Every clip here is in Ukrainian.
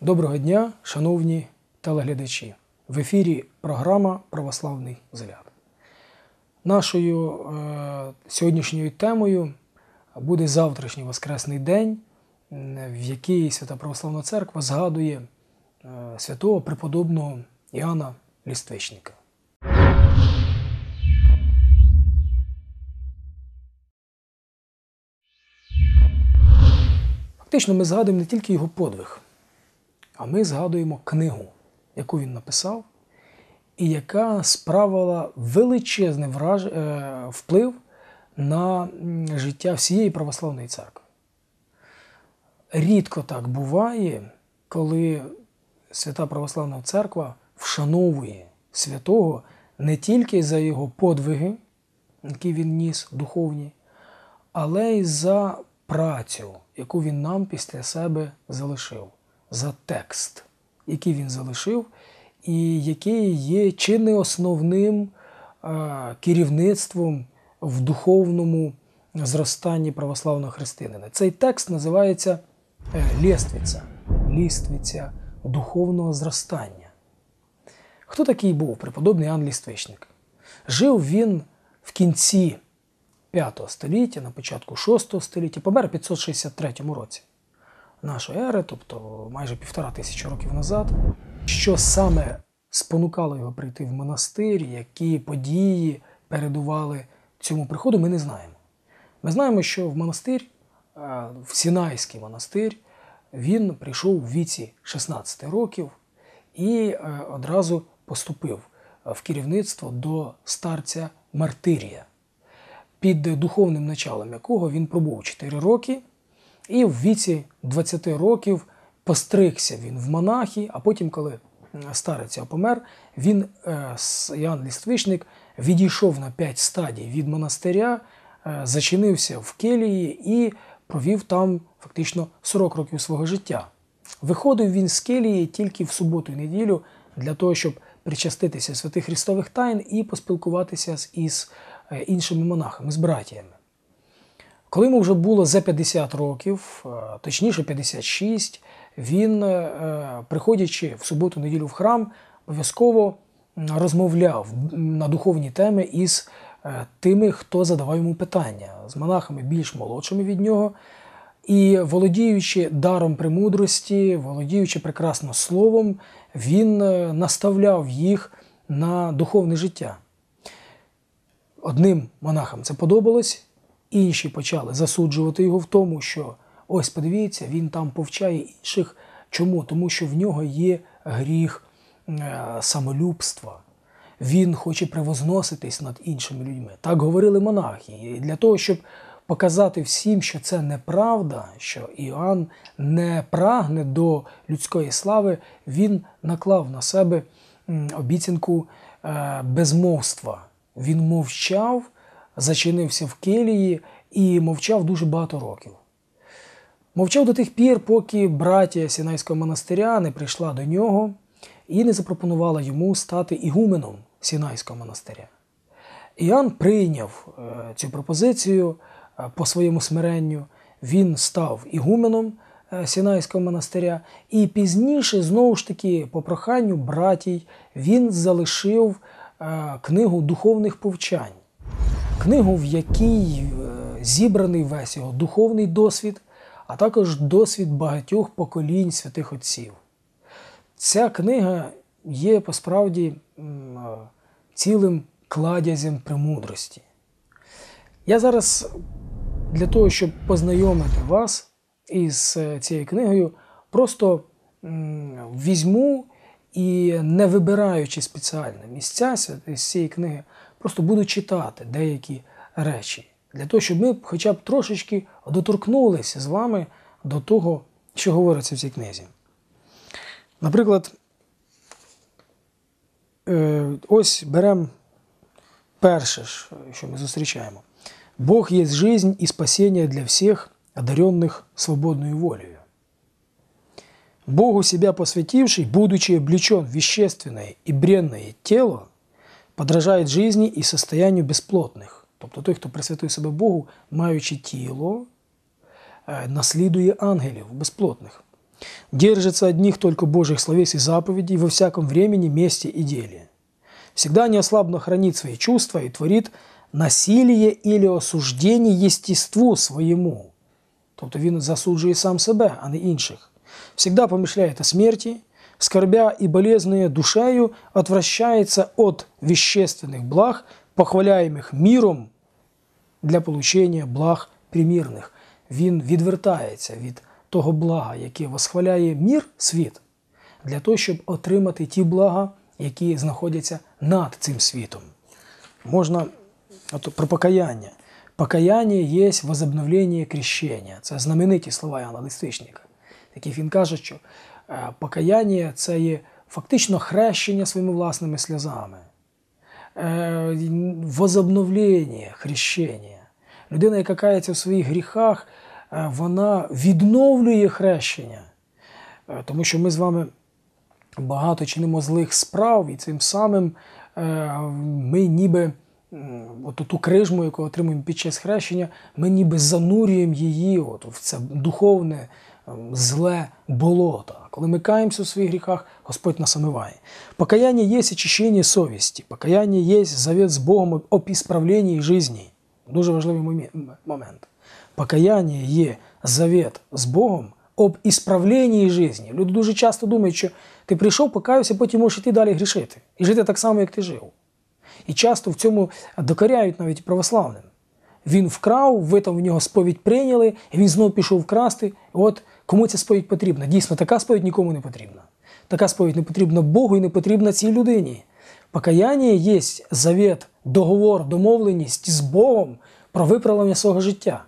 Доброго дня, шановні телеглядачі. В ефірі програма Православний взгляд. Нашою е, сьогоднішньою темою буде завтрашній Воскресний день, в який Свята Православна Церква згадує е, святого преподобного Іоанна Ліствичника. Фактично, ми згадуємо не тільки його подвиг, а ми згадуємо книгу, яку він написав, і яка справила величезний е, вплив на життя всієї православної церкви. Рідко так буває, коли Свята Православна Церква вшановує святого не тільки за його подвиги, які він ніс духовні, але й за працю, яку він нам після себе залишив, за текст, який він залишив, і який є чи не основним керівництвом в духовному зростанні православного християнина. Цей текст називається Лєствиця, ліствиця духовного зростання. Хто такий був преподобний Іоанн Ліствичник? Жив він в кінці 5 століття, на початку 6 століття, помер у 563 році нашої ери, тобто майже півтора тисячі років назад. Що саме спонукало його прийти в монастир, які події передували цьому приходу, ми не знаємо. Ми знаємо, що в монастир, в Сінайський монастир, він прийшов у віці 16 років і одразу поступив в керівництво до старця Мартирія, під духовним началом якого він пробув 4 роки, і в віці 20 років постригся він в монахи, а потім, коли старець помер, він, Ян Ліствичник, відійшов на 5 стадій від монастиря, зачинився в келії і провів там фактично 40 років свого життя. Виходив він з келії тільки в суботу і неділю для того, щоб причаститися святих Христових тайн і поспілкуватися із іншими монахами, з братіями. Коли йому вже було за 50 років, точніше 56, він, приходячи в суботу-неділю в храм, обов'язково розмовляв на духовні теми із тими, хто задавав йому питання, з монахами більш молодшими від нього. І володіючи даром премудрості, володіючи прекрасно словом, він наставляв їх на духовне життя. Одним монахам це подобалось, інші почали засуджувати його в тому, що ось подивіться, він там повчає інших. Чому? Тому що в нього є гріх самолюбства. Він хоче превозноситись над іншими людьми. Так говорили монахи. І для того, щоб показати всім, що це неправда, що Іоанн не прагне до людської слави, він наклав на себе обіцянку безмовства. Він мовчав, зачинився в келії і мовчав дуже багато років. Мовчав до тих пір, поки братія Сінайського монастиря не прийшла до нього і не запропонувала йому стати ігуменом Сінайського монастиря. Іоанн прийняв цю пропозицію по своєму смиренню, він став ігуменом Сінайського монастиря, і пізніше, знову ж таки, по проханню братій, він залишив книгу духовних повчань, книгу, в якій зібраний весь його духовний досвід, а також досвід багатьох поколінь святих отців. Ця книга є посправді цілим кладязем премудрості. Я зараз для того, щоб познайомити вас із цією книгою, просто візьму і, не вибираючи спеціальне місця з цієї книги, просто буду читати деякі речі, для того, щоб ми хоча б трошечки доторкнулися з вами до того, що говориться в цій книзі. Наприклад, ось беремо перше, що ми зустрічаємо. Бог є жизнь і спасіння для всіх, одаренных свободною волею. Богу себя посвятивший, будучи облечен в вещественное и бренное тело, подражає жизни і состоянию безплотних. Тобто той, хто присвятує себе Богу, маючи тіло, е, наслідує ангелів безплотних. Держится одних только Божьих словес и заповедей во всяком времени, месте и деле. Всегда неослабно хранит свои чувства и творит насилие или осуждение естеству своему. Тобто він засуджує сам себе, а не інших. Всегда помышляет о смерти, скорбя и болезнуя душею, отвращается от вещественных благ, похваляемых миром для получения благ примірних. Він відвертається від того блага, яке восхваляє мір світ, для того, щоб отримати ті блага, які знаходяться над цим світом. Можна от, про покаяння. Покаяння є возобновлення крещення. Це знамениті слова Іоанна Листичника. Він каже, що е, покаяння це є фактично хрещення своїми власними сльозами, е, возобновлення, хрещення. Людина, яка кається в своїх гріхах, вона відновлює хрещення. Тому що ми з вами багато чинимо злих справ, і цим самим ми ніби от ту крижму, яку отримуємо під час хрещення, ми ніби занурюємо її от в це духовне зле болото. Коли ми каємося у своїх гріхах, Господь нас омиває. Покаяние є очищення совісті, покаяние є завет з Богом об ісправленні житті. Дуже важливий момент. Покаяние є завет з Богом об ісправленні житті. Люди дуже часто думають, що ти прийшов, покаявся, потім можеш йти далі грішити. І жити так само, як ти жив. І часто в цьому докоряють навіть православним. Він вкрав, ви там в нього сповідь прийняли, і він знову пішов вкрасти. От кому ця сповідь потрібна? Дійсно, така сповідь нікому не потрібна. Така сповідь не потрібна Богу і не потрібна цій людині. Покаяння є завет, договор, домовленість з Богом про виправлення свого життя.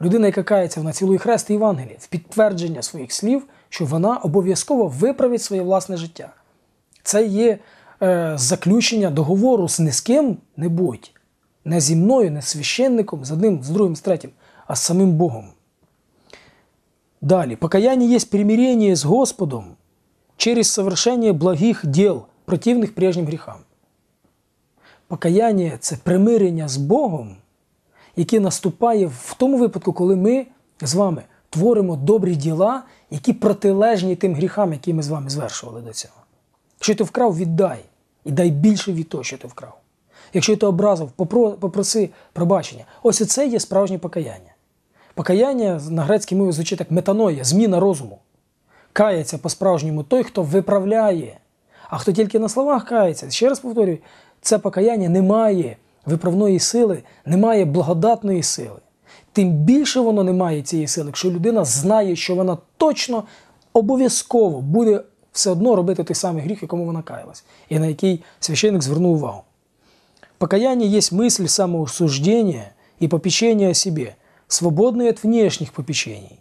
Людина, яка кається, вона цілує хрест і в підтвердження своїх слів, що вона обов'язково виправить своє власне життя. Це є е, заключення договору з не з ким-небудь, не зі мною, не з священником, з одним, з другим, з третім, а з самим Богом. Далі, покаяние є примирение з Господом через совершение благих дел, противних прежнім гріхам. Покаяння це примирення з Богом, яке наступає в тому випадку, коли ми з вами творимо добрі діла, які протилежні тим гріхам, які ми з вами звершували до цього. Якщо ти вкрав, віддай і дай більше від того, що ти вкрав. Якщо ти образив, попроси пробачення. Ось це є справжнє покаяння. Покаяння на грецькій мові звучить як метаноя, зміна розуму. Кається по-справжньому той, хто виправляє. А хто тільки на словах кається, ще раз повторюю, це покаяння не має виправної сили, не має благодатної сили. Тим більше воно не має цієї сили, якщо людина знає, що вона точно обов'язково буде все одно робити той самий гріх, якому вона каялась, і на який священник звернув увагу. Покаяние есть мысль самоусуждения и попечения о себе, свободные от внешних попечений.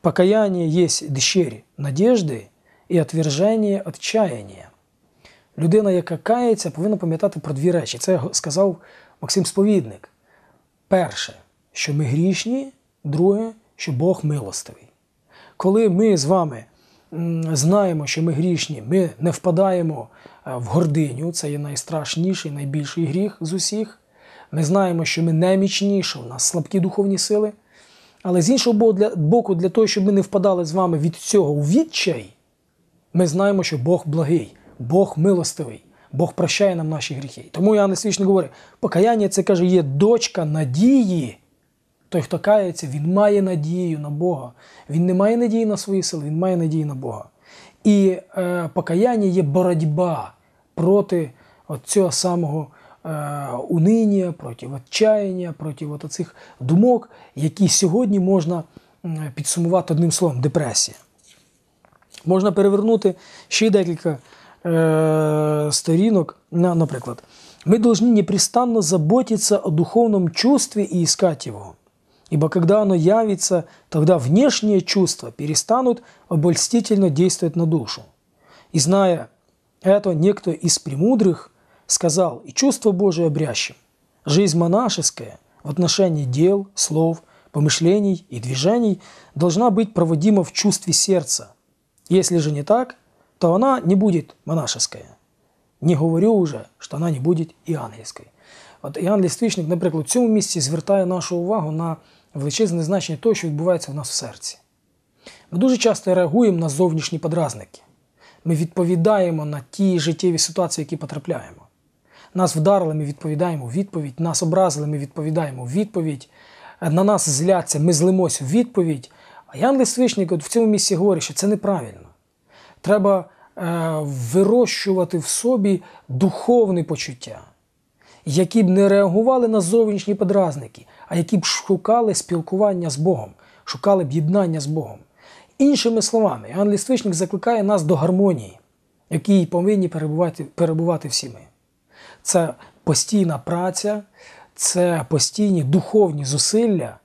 Покаяние есть дщерь надежди і отверження отчаяння. Людина, яка кається, повинна пам'ятати про дві речі. Це сказав Максим Сповідник. Перше, що ми грішні, друге, що Бог милостивий. Коли ми з вами знаємо, що ми грішні, ми не впадаємо е, в гординю, це є найстрашніший, найбільший гріх з усіх. Ми знаємо, що ми немічніші, у нас слабкі духовні сили. Але з іншого боку, для того, щоб ми не впадали з вами від цього у відчай, ми знаємо, що Бог благий, Бог милостивий, Бог прощає нам наші гріхи. Тому я Свічник говорить, покаяння це каже, є дочка надії. Той, хто кається, він має надію на Бога. Він не має надії на свої сили, він має надію на Бога. І е, покаяння є боротьба проти от цього самого е, униння, проти відчаяння, проти от цих думок, які сьогодні можна підсумувати одним словом депресія. Можна перевернути ще декілька е, сторінок. На, Наприклад, ми повинні непрестанно заботитися о духовному чувстві і искать його. Ибо когда оно явится, тогда внешние чувства перестанут обольстительно действовать на душу. И зная это, некто из премудрых сказал, и чувство Божие обрящим, жизнь монашеская в отношении дел, слов, помышлений и движений должна быть проводима в чувстве сердца. Если же не так, то она не будет монашеская. Не говорю уже, що вона не буде і ангельською. От Іоанн Ліствічник, наприклад, в цьому місці звертає нашу увагу на величезне значення того, що відбувається в нас в серці. Ми дуже часто реагуємо на зовнішні подразники. Ми відповідаємо на ті життєві ситуації, які потрапляємо. Нас вдарили, ми відповідаємо у відповідь, нас образили, ми відповідаємо у відповідь, на нас зляться, ми злимось у відповідь. А Ян Лисвичник в цьому місці говорить, що це неправильно. Треба е, вирощувати в собі духовне почуття, які б не реагували на зовнішні подразники, а які б шукали спілкування з Богом, шукали б єднання з Богом. Іншими словами, Іоанн Ліствичник закликає нас до гармонії, якій повинні перебувати, перебувати всі ми. Це постійна праця, це постійні духовні зусилля,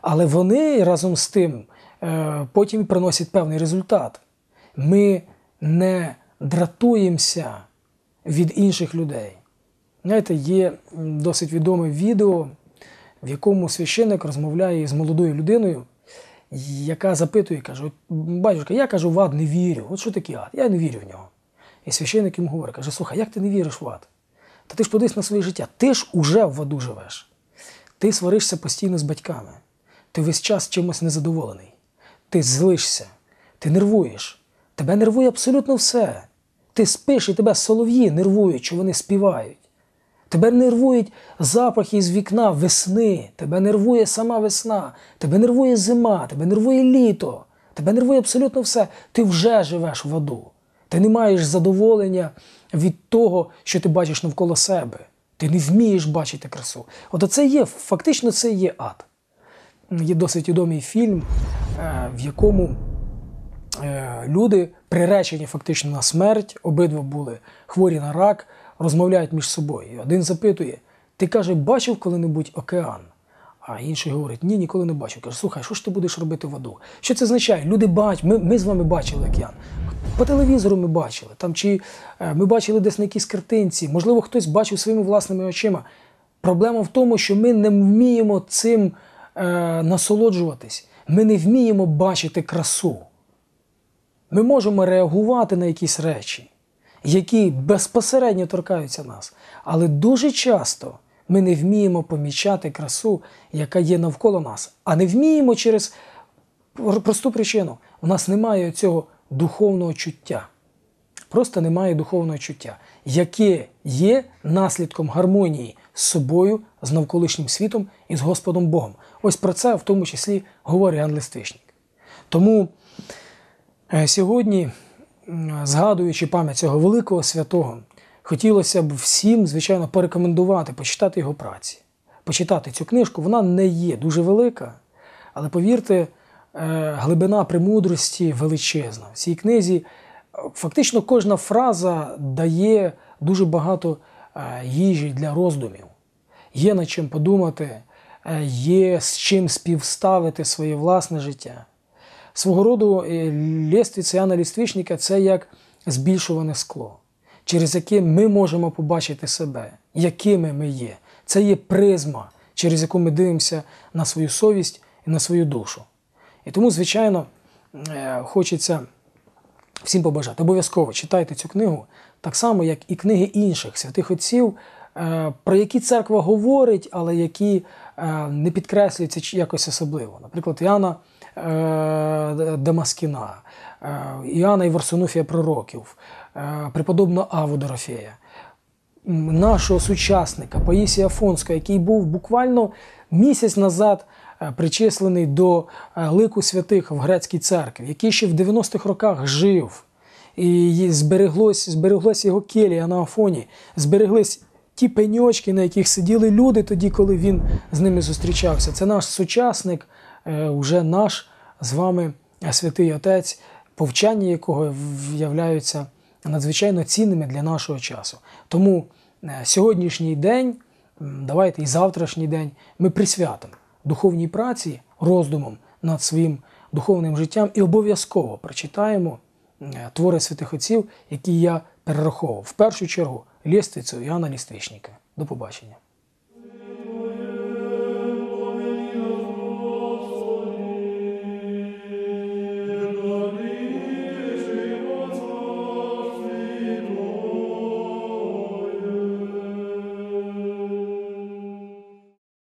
але вони разом з тим е, потім приносять певний результат. Ми не дратуємося від інших людей. Знаєте, є досить відоме відео, в якому священник розмовляє з молодою людиною, яка запитує, каже: батюшка, я кажу, в ад не вірю. От що таке ад? Я не вірю в нього. І священник йому говорить, каже, слухай, як ти не віриш в ад? Та ти ж подивись на своє життя. Ти ж уже в аду живеш. Ти сваришся постійно з батьками. Ти весь час чимось незадоволений. Ти злишся, ти нервуєш. Тебе нервує абсолютно все. Ти спиш і тебе солов'ї нервують, що вони співають. Тебе нервують запахи з вікна весни, тебе нервує сама весна, тебе нервує зима, тебе нервує літо, тебе нервує абсолютно все. Ти вже живеш в аду. Ти не маєш задоволення від того, що ти бачиш навколо себе. Ти не вмієш бачити красу. От це є, фактично, це є ад. Є досить відомий фільм, е, в якому люди приречені фактично на смерть, обидва були хворі на рак, розмовляють між собою. Один запитує: ти каже, бачив коли-небудь океан? А інший говорить, ні, ніколи не бачив. Каже, слухай, що ж ти будеш робити в аду? Що це означає? Люди бачать, ми, ми з вами бачили океан. По телевізору ми бачили, там чи е, ми бачили десь на якійсь картинці, можливо, хтось бачив своїми власними очима. Проблема в тому, що ми не вміємо цим е, насолоджуватись, ми не вміємо бачити красу. Ми можемо реагувати на якісь речі, які безпосередньо торкаються нас. Але дуже часто ми не вміємо помічати красу, яка є навколо нас, а не вміємо через просту причину. У нас немає цього духовного чуття. Просто немає духовного чуття, яке є наслідком гармонії з собою, з навколишнім світом і з Господом Богом. Ось про це в тому числі говорить Ян. Тому сьогодні, згадуючи пам'ять цього великого святого, хотілося б всім, звичайно, порекомендувати почитати його праці. Почитати цю книжку, вона не є дуже велика, але повірте. Е, глибина премудрості величезна. В цій книзі е, фактично кожна фраза дає дуже багато е, їжі для роздумів. Є над чим подумати, є з чим співставити своє власне життя. Свого роду лєствіця Яна Ліствічника це як збільшуване скло, через яке ми можемо побачити себе, якими ми є. Це є призма, через яку ми дивимося на свою совість і на свою душу. І тому, звичайно, е, хочеться всім побажати. Обов'язково читайте цю книгу, так само, як і книги інших святих отців, е, про які церква говорить, але які е, не підкреслюються якось особливо. Наприклад, Іоанна Дамаскіна, Іоанна Іварсонуфія Пророків, преподобного Аву Дорофея. Нашого сучасника Паїсія Фонського, який був буквально місяць назад Е, причислений до е, лику святих в грецькій церкві, який ще в 90-х роках жив, і збереглось, збереглось його келія на Афоні, збереглись ті пеньочки, на яких сиділи люди тоді, коли він з ними зустрічався. Це наш сучасник, е, уже наш з вами святий Отець, повчання якого являються надзвичайно цінними для нашого часу. Тому сьогоднішній день, давайте і завтрашній день ми присвятимо духовній праці, роздумом над своїм духовним життям і обов'язково прочитаємо е, твори святих отців, які я перераховував. В першу чергу Лєствицю Іоанна Ліствичника. До побачення.